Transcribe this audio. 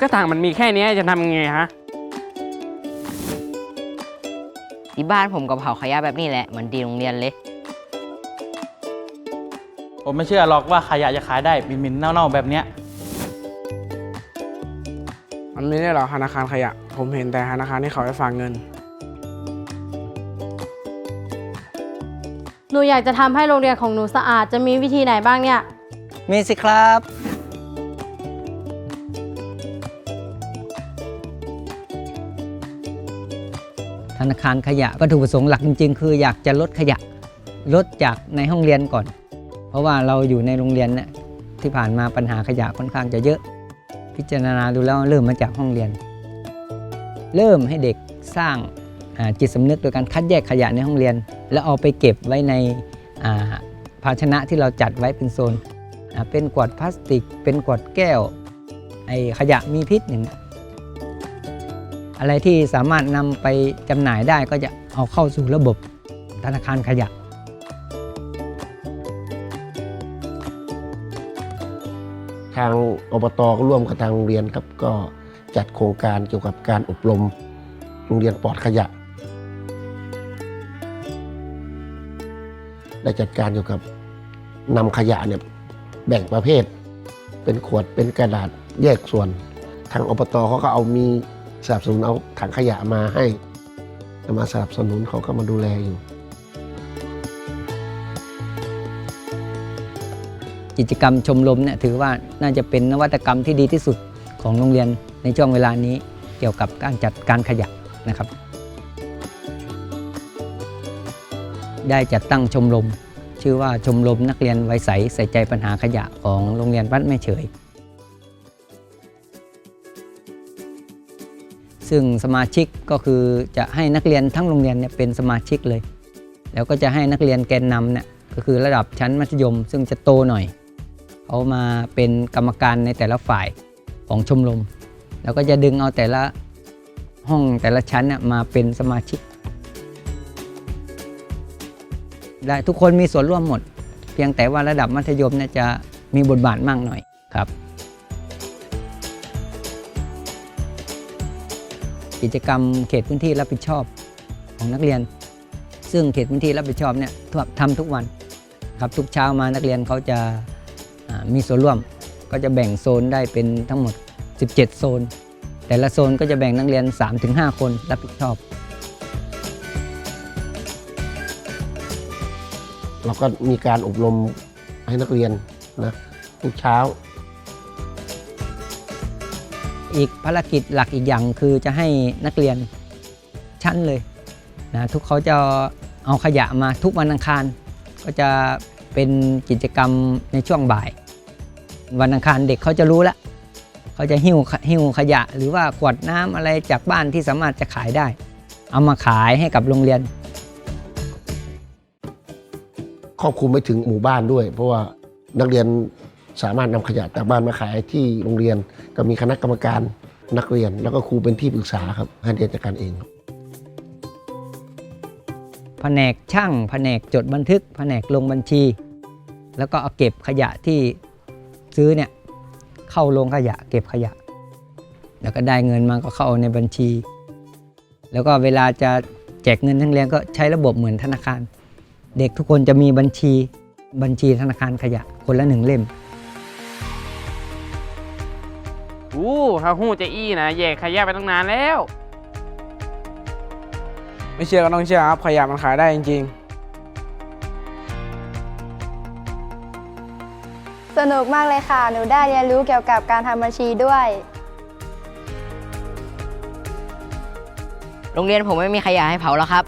ก็ถังมันมีแค่เนี้ยจะทำยังไงฮะ ที่บ้านผมก็เผาขยะแบบนี้แหละ เหมือนดีโรงเรียนเลย ผมไม่เชื่อหรอกว่าขยะจะขายได้หมิ่นๆเน่าๆแบบเนี้ย มันไม่ได้หรอกธนาคารขยะ ผมเห็นแต่ธนาคารที่เขาให้ฝากเงิน หนูอยากจะทำให้โรงเรียนของหนูสะอาด จะมีวิธีไหนบ้างเนี่ย มีสิครับ ธนาคารขยะวัตถุประสงค์หลักจริง ๆ คืออยากจะลดขยะลดจากในห้องเรียนก่อน เพราะว่าเราอยู่ในโรงเรียนเนี่ยที่ผ่านมาปัญหาขยะค่อนข้างจะเยอะ พิจารณาดูแล้วเริ่มมาจากห้องเรียน เริ่มให้เด็กสร้างจิตสำนึกโดยการคัดแยกขยะในห้องเรียน แล้วเอาไปเก็บไว้ในภาชนะที่เราจัดไว้เป็นโซน เป็นขวดพลาสติก เป็นขวดแก้วไอขยะมีพิษอย่งเงี้ย อะไรที่สามารถนำไปจำหน่ายได้ก็จะเอาเข้าสู่ระบบธนาคารขยะทางอบตก็ร่วมกับทางโรงเรียนครับ ก็จัดโครงการเกี่ยวกับการอบรมโรงเรียนปลอดขยะได้จัดการเกี่ยวกับนำขยะเนี่ยแบ่งประเภท เป็นขวดเป็นกระดาษแยกส่วน ทางอบตเขาก็เอามี สนับสนุนเอาถังขยะมาให้มาสนับสนุนเขาก็มาดูแลอยู่ กิจกรรมชมรมเนี่ยถือว่าน่าจะเป็นนวัตกรรมที่ดีที่สุดของโรงเรียนในช่วงเวลานี้เกี่ยวกับการจัดการขยะนะครับ ได้จัดตั้งชมรม ชื่อว่าชมรมนักเรียนไวใสใส่ใจปัญหาขยะของโรงเรียนวัดแม่เฉย ซึ่งสมาชิกก็คือจะให้นักเรียนทั้งโรงเรียนเนี่ยเป็นสมาชิกเลย แล้วก็จะให้นักเรียนแกนนำเนี่ยก็คือระดับชั้นมัธยม ซึ่งจะโตหน่อยเขามาเป็นกรรมการในแต่ละฝ่ายของชมรม แล้วก็จะดึงเอาแต่ละห้องแต่ละชั้นเนี่ยมาเป็นสมาชิกได้ทุกคนมีส่วนร่วมหมด เพียงแต่ว่าระดับมัธยมเนี่ยจะมีบทบาทมากหน่อยครับ กิจกรรมเขตพื้นที่รับผิดชอบของนักเรียน ซึ่งเขตพื้นที่รับผิดชอบเนี่ยทำทุกวันครับทุกเช้ามานักเรียนเขาจะมีส่วนร่วมก็จะแบ่งโซนได้เป็นทั้งหมด 17 โซน แต่ละโซนก็จะแบ่งนักเรียน 3-5 คนรับผิดชอบ เราก็มีการอบรมให้นักเรียนนะทุกเช้า อีกภารกิจหลักอีกอย่างคือจะให้นักเรียนชั้นเลยนะทุกเขาจะเอาขยะมาทุกวันอังคาร ก็จะเป็นกิจกรรมในช่วงบ่าย วันอังคารเด็กเขาจะรู้แล้วเขาจะหิ้วหิ้วขยะ หรือว่าขวดน้ำอะไรจากบ้านที่สามารถจะขายได้ เอามาขายให้กับโรงเรียนครอบคลุมไปถึงหมู่บ้านด้วย เพราะว่านักเรียนสามารถนำขยะจากบ้านมาขายที่โรงเรียน ก็มีคณะกรรมการนักเรียน แล้วก็ครูเป็นที่ปรึกษาครับให้เรียนจัดการเองครับแผนกช่างแผนกจดบันทึก แผนกลงบัญชี แล้วก็เอาเก็บขยะที่ซื้อเนี่ยเข้าโรงขยะเก็บขยะ แล้วก็ได้เงินมาก็เข้าในบัญชี แล้วก็เวลาจะแจกเงินทั้งเรียนก็ใช้ระบบเหมือนธนาคาร เด็กทุกคนจะมีบัญชีบัญชีธนาคารขยะคนละหนึ่งเล่ม อู้ถ้าหู้จะอี้นะแยกขยะไปตั้งนานแล้ว ไม่เชื่อก็ต้องเชื่อครับขยะมันขายได้จริงสนุกมากเลยค่ะ หนูได้เรียนรู้เกี่ยวกับการทำบัญชีด้วย โรงเรียนผมไม่มีขยะให้เผาแล้วครับ